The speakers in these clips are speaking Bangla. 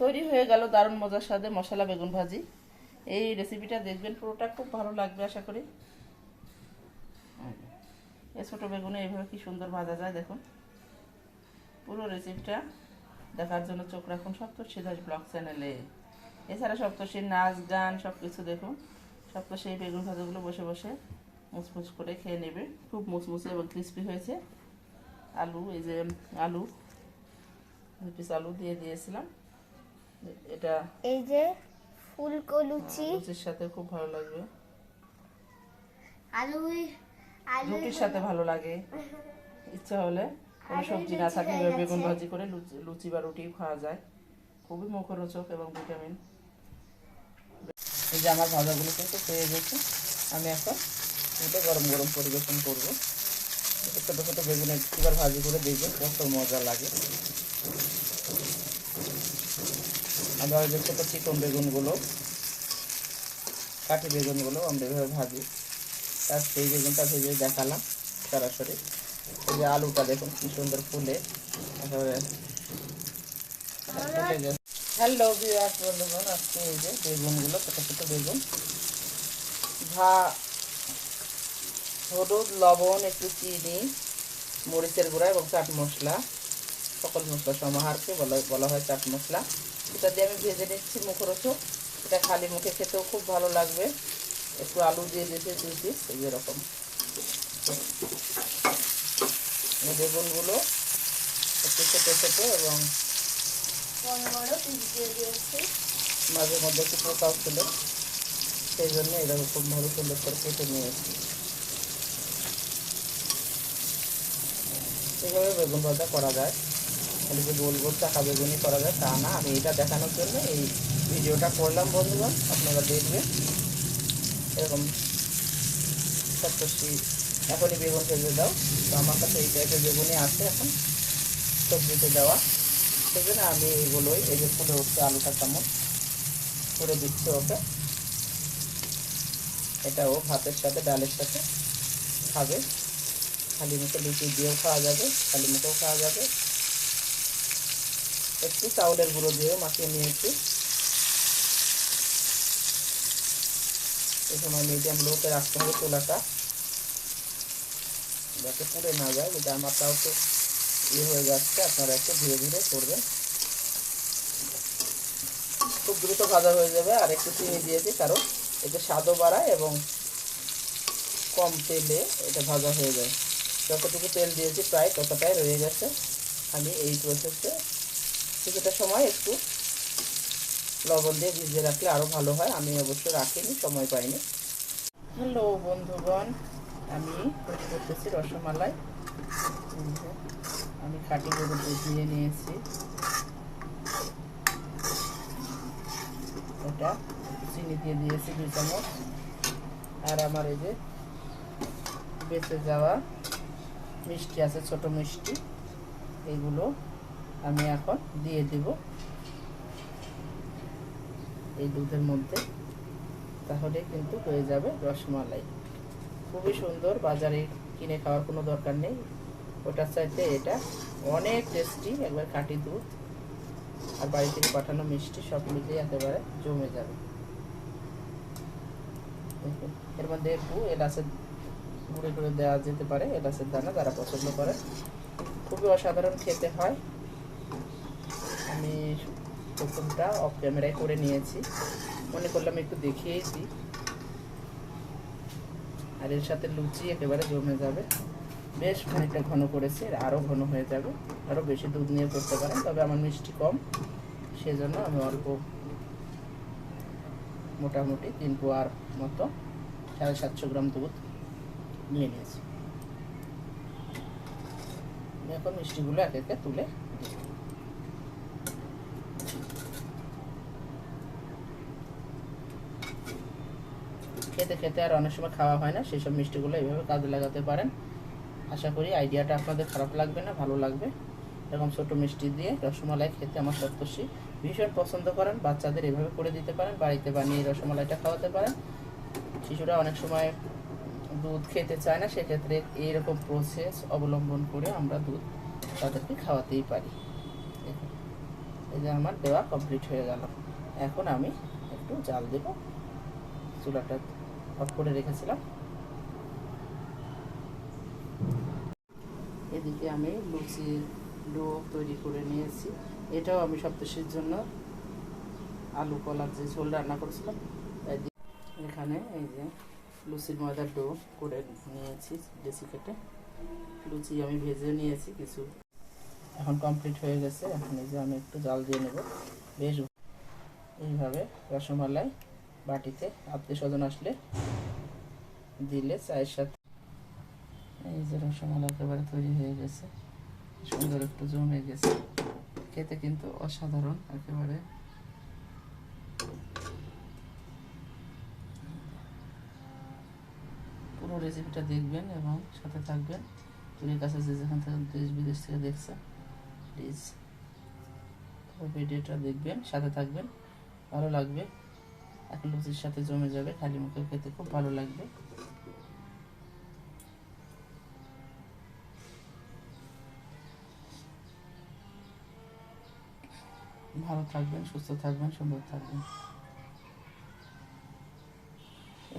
তৈরি হয়ে গেল দারুণ মজার স্বাদে মশলা বেগুন ভাজি। এই রেসিপিটা দেখবেন, পুরোটা খুব ভালো লাগবে আশা করি। এই ছোটো বেগুনে এইভাবে কি সুন্দর ভাজা যায়, দেখুন। পুরো রেসিপিটা দেখার জন্য চোখ রাখুন সপ্তর্ষি দাস ব্লগ চ্যানেলে। এছাড়া সপ্তর্ষির নাচ, গান সব কিছু দেখুন। সপ্তর্ষি বেগুন ভাজাগুলো বসে বসে মুচমুচ করে খেয়ে নেবে। খুব মুচমুচে এবং ক্রিস্পি হয়েছে। আলু, এই যে আলু পিস আলু দিয়ে দিয়েছিলাম। এটা এই যে ফুলকো লুচি লুচির সাথে খুব ভালো লাগবে। আলু আলু রুটির সাথে ভালো লাগে। ইচ্ছা হলে কোনো সবজি না থাকলে বেগুন ভাজি করে লুচি লুচি বা রুটি খাওয়া যায়। খুবই মুখরোচক এবং ভিটামিন। এই যে আমার ভাজাগুলো কিন্তু পেয়ে গেছে। আমি এখন এটা গরম গরম পরিবেশন করব। ছোটো ছোটো বেগুন একবার ভাজি করে দেখবেন কত মজা লাগে। আমরা যে ছোটো চিকন বেগুনগুলো কাঠি বেগুনগুলো আমরা এভাবে ভাজি। তার সেই বেগুনটা ভেজে দেখালাম সরাসরি। এই যে আলুটা দেখুন কি সুন্দর ফুলে। একেবারে হ্যালো বিরাট বন্ধুগণ আজকে এই যে বেগুনগুলো ছোটো ছোটো বেগুন। ভা হলুদ লবণ একটু চিনি মরিচের গুঁড়া এবং চাট মশলা। সকল মশলা সমাহারকে বলা বলা হয় চাট মশলা। এটা দিয়ে আমি ভেজে নিচ্ছি মুখরোচক। এটা খালি মুখে খেতেও খুব ভালো লাগবে। একটু আলু দিয়ে দিয়েছি দুই পিস এই যেরকম এই বেগুনগুলো একটু ছোটো ছোটো এবং মাঝে মধ্যে একটু পোকাও ছিল সেই জন্য এরকম খুব ভালো সুন্দর করে কেটে নিয়েছি। এভাবে বেগুন ভাজা করা যায়। খালি যে গোল গোল চাকা বেগুনই করা যায় তা না। আমি এটা দেখানোর জন্য এই ভিডিওটা করলাম বন্ধুগণ, আপনারা দেখবেন। এরকম সপ্তর্ষি এখনই বেগুন ভেজে দাও। তো আমার কাছে এই টাইপের বেগুনই আছে এখন, সবজিতে দেওয়া। সেই জন্য আমি এইগুলোই, এই যে ফুলে উঠছে আলুটা চামচ, করে দিচ্ছি ওকে। এটা ও ভাতের সাথে, ডালের সাথে খাবে। খালি মুখে লুচি দিয়েও খাওয়া যাবে, খালি মুখেও খাওয়া যাবে। একটু চাউলের গুঁড়ো দিয়ে মাখিয়ে নিয়েছি। এই সময় মিডিয়াম লোতে রাখতে হবে চুলাটা। যাতে পুড়ে না যায় যেটা আমারটাও তো ইয়ে হয়ে যাচ্ছে, আপনারা একটু ধীরে ধীরে করবেন। খুব দ্রুত ভাজা হয়ে যাবে, আর একটু চিনি দিয়েছি, কারণ এতে স্বাদও বাড়ায় এবং কম তেলে এটা ভাজা হয়ে যায়। যতটুকু তেল দিয়েছি, প্রায় ততটাই রয়ে গেছে। আমি এই প্রসেসে কিছুটা সময় একটু লবণ দিয়ে ভিজিয়ে রাখলে আরও ভালো হয়। আমি অবশ্য রাখিনি, সময় পাইনি। হ্যালো বন্ধুগণ, আমি করতেছি রসমালাই। আমি খাটি গরু দুধ নিয়ে নিয়েছি। এটা চিনি দিয়ে দিয়েছি দুই চামচ। আর আমার এই যে বেঁচে যাওয়া মিষ্টি আছে, ছোট মিষ্টি। এইগুলো আমি এখন দিয়ে দিব এই দুধের মধ্যে। তাহলে কিন্তু হয়ে যাবে রসমালাই। খুবই সুন্দর বাজারে কিনে খাওয়ার কোনো দরকার নেই। ওটার চাইতে এটা অনেক টেস্টি একবার খাঁটি দুধ আর বাড়ি থেকে পাঠানো মিষ্টি সব মিলিয়ে একেবারে জমে যাবে। এর মধ্যে একটু এলাচের গুঁড়ো করে দেওয়া যেতে পারে, এলাচের দানা যারা পছন্দ করে খুবই অসাধারণ খেতে হয়। আমি প্রথমটা অফ ক্যামেরায় করে নিয়েছি। মনে করলাম একটু দেখিয়েই দিই। আর এর সাথে লুচি একেবারে জমে যাবে। বেশ খানিকটা ঘন করেছি আর আরও ঘন হয়ে যাবে। আরও বেশি দুধ নিয়ে করতে পারেন, তবে আমার মিষ্টি কম। সেজন্য আমি অল্প মোটামুটি তিন পোয়ার মতো সাড়ে সাতশো গ্রাম দুধ নিয়ে নিয়েছি। এখন মিষ্টিগুলো এক একে তুলে খেতে খেতে আর অনেক সময় খাওয়া হয় না সেই সব মিষ্টিগুলো এইভাবে কাজে লাগাতে পারেন। আশা করি আইডিয়াটা আপনাদের খারাপ লাগবে না, ভালো লাগবে। এরকম ছোটো মিষ্টি দিয়ে রসমালাই খেতে আমার সপ্তর্ষি ভীষণ পছন্দ করেন। বাচ্চাদের এভাবে করে দিতে পারেন, বাড়িতে বানিয়ে রসমালাইটা খাওয়াতে পারেন। শিশুরা অনেক সময় দুধ খেতে চায় না, সেক্ষেত্রে এইরকম প্রসেস অবলম্বন করে আমরা দুধ তাদেরকে খাওয়াতেই পারি। এই যে আমার দেওয়া কমপ্লিট হয়ে গেল। এখন আমি একটু জাল দেব, চুলাটা অফ করে রেখেছিলাম। এদিকে আমি লুচির ডো তৈরি করে নিয়েছি। এটাও আমি সপ্তশীর জন্য আলু কলার যে ঝোল রান্না করেছিলাম এখানে এই যে লুচির ময়দার ডো করে নিয়েছি ডেসি কেটে লুচি আমি ভেজে নিয়েছি কিছু। এখন কমপ্লিট হয়ে গেছে। এখন এই যে আমি একটু জাল দিয়ে নেব। বেশ এইভাবে রসমালাই বাটিতে আত্মীয় স্বজন আসলে দিলে চায়ের সাথে। এই যে রসমালাই একেবারে তৈরি হয়ে গেছে। সুন্দর একটু জমে গেছে। খেতে কিন্তু অসাধারণ একেবারে। পুরো রেসিপিটা দেখবেন এবং সাথে থাকবেন। চুরির কাছে যে যেখান থেকে দেশ বিদেশ থেকে দেখছে প্লিজ ভিডিওটা দেখবেন, সাথে থাকবেন। ভালো লাগবে। লুচির সাথে জমে যাবে, খালি মুখে খেতে খুব ভালো লাগবে। ভালো থাকবেন, সুস্থ থাকবেন, সুন্দর থাকবেন।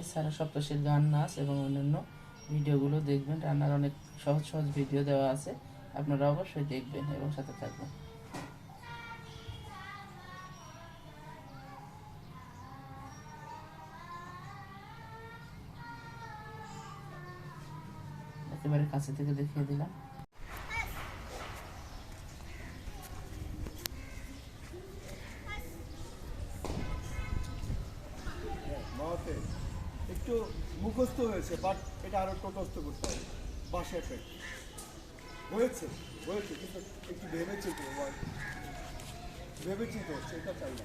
এছাড়া সপ্তশীর গান, নাচ এবং অন্যান্য ভিডিওগুলো দেখবেন। রান্নার অনেক সহজ সহজ ভিডিও দেওয়া আছে। আপনারা অবশ্যই দেখবেন এবং সাথে থাকবেন। একেবারে কাছে থেকে দেখিয়ে দিলাম। একটু মুখস্থ হয়েছে বাট এটা আরও টোটস্থ করতে হবে। বাসে এফেক্ট হয়েছে হয়েছে, কিন্তু একটু ভেবেছি তো ভেবেছি তো সেটা চাই না।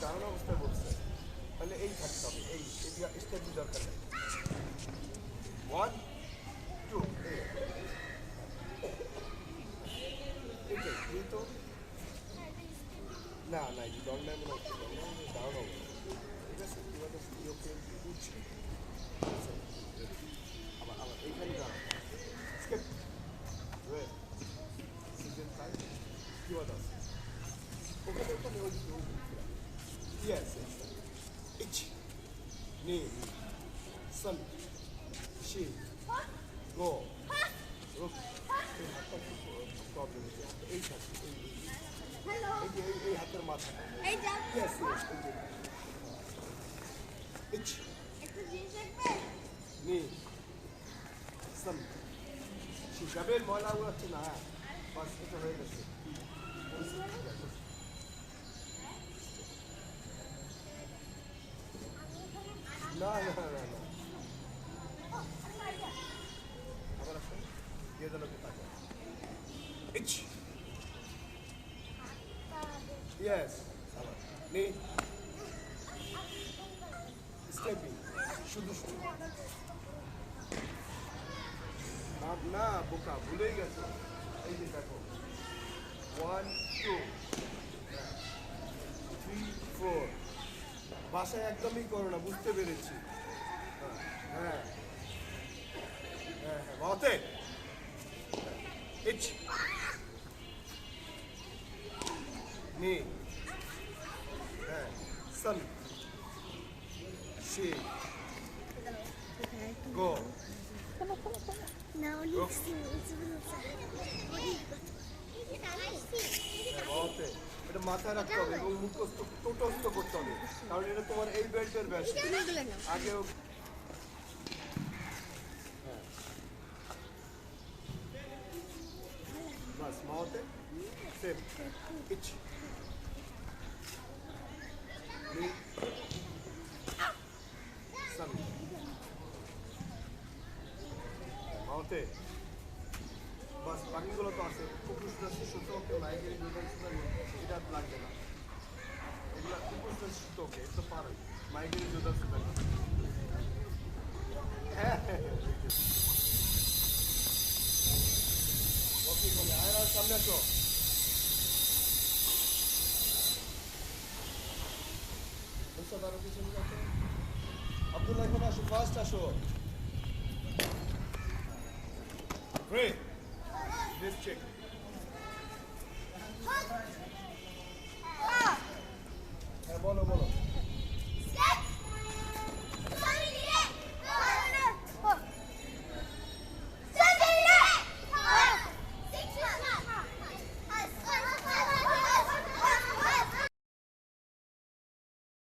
এটা অবস্থায় বলছে। তাহলে এই থাকতে হবে, এই স্টেপটি স্টেপি দরকার নেই। ওয়ান টু এইটাই এই তো? না না, এই দণ্ডায় মনে হচ্ছে ইয়েস ইচ নি সন শি গো রুক এই হাতটা প্রবলেম হচ্ছে এই থাকে এই এই যে এই- এই হাতের মাথা এই যা ইয়েস ইয়েস ইচ নি না হ্যাঁ বাস এটা হয়ে গেছে না না না না আবার আসুন দিয়ে দিল তাকে ইচ ইয়েস আবার নি স্টেপিং শুধু শুধু না না বোকা ভুলেই গেছো এই যে দেখো ওয়ান টু থ্রি ফোর বাসায় একদমই করো না বুঝতে পেরেছি। হ্যাঁ হ্যাঁ হ্যাঁ বাতে ইচ নি। হ্যাঁ সন শি গো। না Look. এটা মাথায় রাখতে হবে এবং মুখস্থ টোটস্থ করতে হবে, কারণ এটা তোমার এই বেল্টের ব্যাস। আগে হ্যাঁ। বাস মাওতে সেফ কিছু সামনে আসো আব্দুল্লাহ এখন আসো ফার্স্ট আসো Great. Let's check.